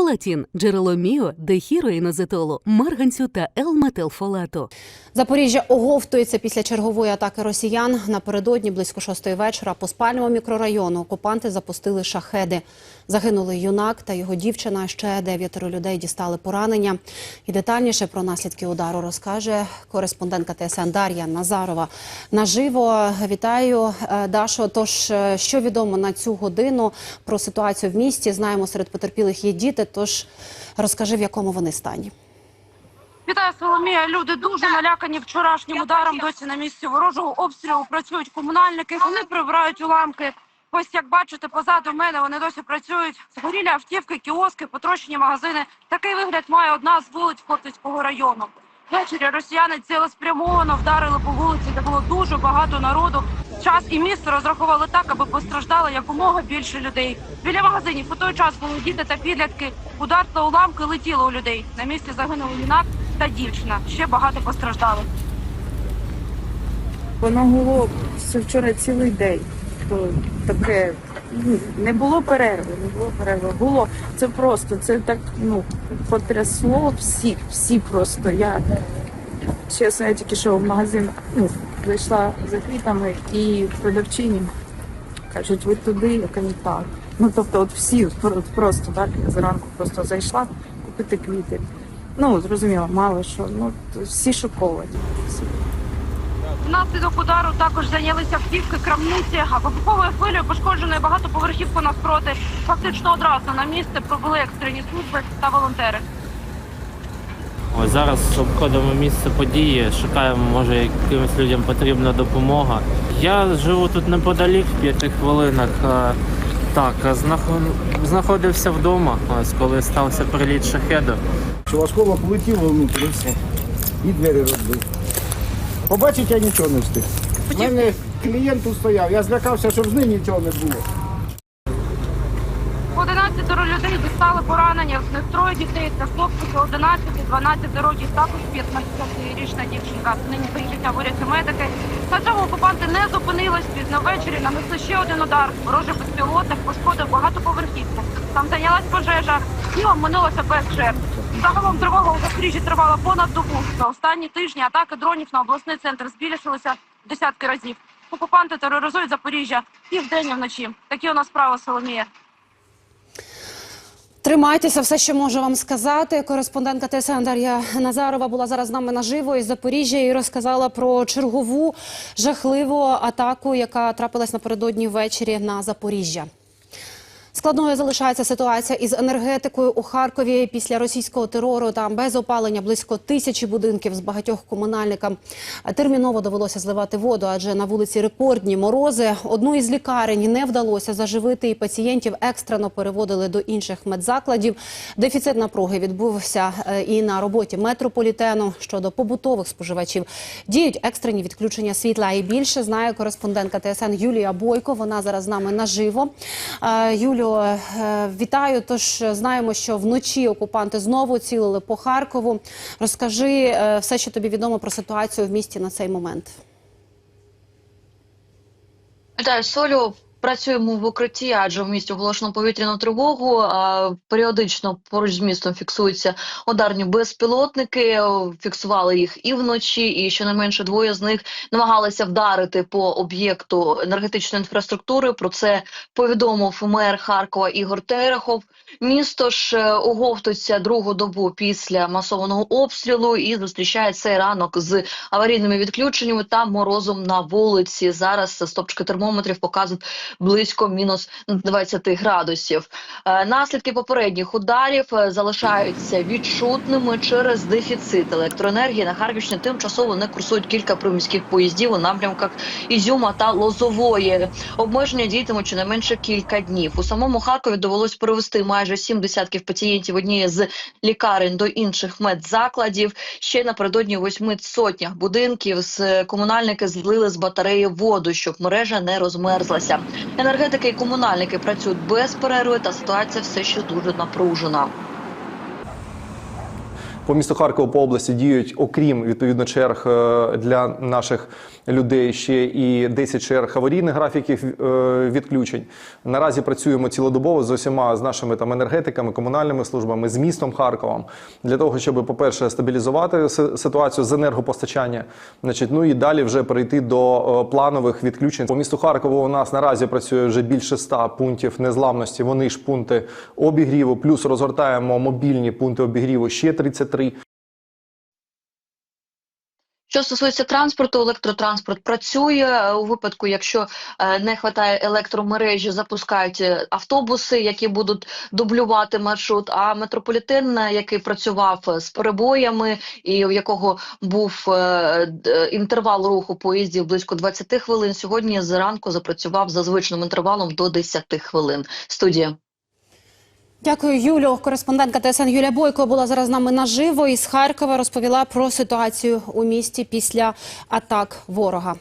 Фолатін – джерело міо, дехіроїнозетолу, марганцю та Л-метилфолату. Запоріжжя оговтується після чергової атаки росіян. Напередодні близько шостої вечора по спальному мікрорайону окупанти запустили шахеди. Загинули юнак та його дівчина. Ще дев'ятеро людей дістали поранення. І детальніше про наслідки удару розкаже кореспондентка ТСН Дар'я Назарова. Наживо вітаю Е, Дашо. Тож е, що відомо на цю годину про ситуацію в місті? Знаємо, серед потерпілих є діти. Тож розкажи, в якому вони стані. Вітаю, Соломія. Люди дуже налякані вчорашнім ударом. Досі на місці ворожого обстрілу працюють комунальники. Вони прибирають уламки. Ось як бачите, позаду мене вони досі працюють. Згорілі автівки, кіоски, потрощені магазини. Такий вигляд має одна з вулиць Хортицького району. Ввечері росіяни цілеспрямовано вдарили по вулиці, де було дуже багато народу. Час і місце розрахували так, аби постраждало якомога більше людей. Біля магазинів у той час були діти та підлітки. Удар та уламки летіли у людей. На місці загинули юнак та дівчина. Ще багато постраждалих. Воно все вчора цілий день. То таке ну, не було перерви, не було перерви. Було це просто, це так ну потрясло всіх, всі просто. Я чесно, я тільки що в магазин ну, зайшла за квітами і продавчині кажуть, ви туди, я кажу, так. Ну тобто, от всі про- просто так, я зранку просто зайшла купити квіти. Ну, зрозуміло, мало що. Ну, всі шоковані. Внаслідок удару також зайнялися автівки, крамниці, а вибуховою хвилею пошкодженою багатоповерхівку навпроти. Фактично одразу на місце пробули екстрені служби та волонтери. Ось зараз обходимо місце події, шукаємо, може якимось людям потрібна допомога. Я живу тут неподалік, в п'яти хвилинах. Так, знаходився вдома, ось коли стався приліт шахеду. Осколок влетіло внутрі, і двері розбив. Побачити я нічого не встиг. У мене клієнт тут стояв, я злякався, щоб з ним нічого не було. 11 людей дістали поранення. З них троє дітей та хлопчики 11, 12 років. Також 15-річна дівчинка. Нині життя борються медики. На цьому окупанти не зупинились. Пізно ввечері нанесли ще один удар. Ворожий безпілотник пошкодив багатоповерхівку. Там зайнялась пожежа і обминулося без жертв. Загалом тривога у Запоріжжі тривала понад добу. За останні тижні атаки дронів на обласний центр збільшилися десятки разів. Окупанти тероризують Запоріжжя і вдень, і вночі. Такі у нас справи, Соломія. Тримайтеся, все, що можу вам сказати. Кореспондентка ТСН Дар'я Назарова була зараз з нами наживо із Запоріжжя і розказала про чергову жахливу атаку, яка трапилась напередодні ввечері на Запоріжжя. Складною залишається ситуація із енергетикою у Харкові після російського терору. Там без опалення близько тисячі будинків з багатьох комунальникам. Терміново довелося зливати воду, адже на вулиці рекордні морози. Одну із лікарень не вдалося заживити, і пацієнтів екстрено переводили до інших медзакладів. Дефіцит напруги відбувся е, і на роботі метрополітену. Щодо побутових споживачів діють екстрені відключення світла. І більше знає кореспондентка ТСН Юлія Бойко. Вона зараз з нами наживо. Е, Юлю, е, вітаю. Тож е, знаємо, що вночі окупанти знову цілили по Харкову. Розкажи е, все, що тобі відомо про ситуацію в місті на цей момент. Вітаю, Солю. Працюємо в укритті, адже в місті оголошено повітряну тривогу. Періодично поруч з містом фіксуються ударні безпілотники. Фіксували їх і вночі, і щонайменше двоє з них намагалися вдарити по об'єкту енергетичної інфраструктури. Про це повідомив мер Харкова Ігор Терехов. Місто ж е, оговтується другу добу після масованого обстрілу і зустрічає цей ранок з аварійними відключеннями та морозом на вулиці. Зараз стопчики термометрів показують близько мінус 20 градусів. Е, Наслідки попередніх ударів е, залишаються відчутними через дефіцит електроенергії. На Харківщині тимчасово не курсують кілька приміських поїздів у напрямках Ізюма та Лозової. Обмеження діятимуть щонайменше кілька днів. У самому Харкові довелось перевести майже сім десятків пацієнтів однієї з лікарень до інших медзакладів. Ще напередодні восьми сотнях будинків з комунальники злили з батареї воду, щоб мережа не розмерзлася. Енергетики і комунальники працюють без перерви, та ситуація все ще дуже напружена. По місту Харкову по області діють, окрім відповідно черг е, для наших людей, ще і 10 черг аварійних графіків е, відключень. Наразі працюємо цілодобово з усіма з нашими там енергетиками, комунальними службами, з містом Харковом для того, щоб, по-перше, стабілізувати ситуацію з енергопостачання. Значить, ну і далі вже перейти до е, планових відключень. По місту Харкову у нас наразі працює вже більше 100 пунктів незламності. Вони ж пункти обігріву, плюс розгортаємо мобільні пункти обігріву ще 33. Що стосується транспорту, електротранспорт працює у випадку, якщо е, не вистачає електромережі, запускають е, автобуси, які будуть дублювати маршрут. А метрополітен, е, який працював з перебоями, і у якого був інтервал руху поїздів близько 20 хвилин, сьогодні зранку запрацював за звичним інтервалом до 10 хвилин. Студія. Дякую, Юлю. Кореспондентка ТСН Юлія Бойко була зараз з нами наживо із Харкова. Розповіла про ситуацію у місті після атак ворога.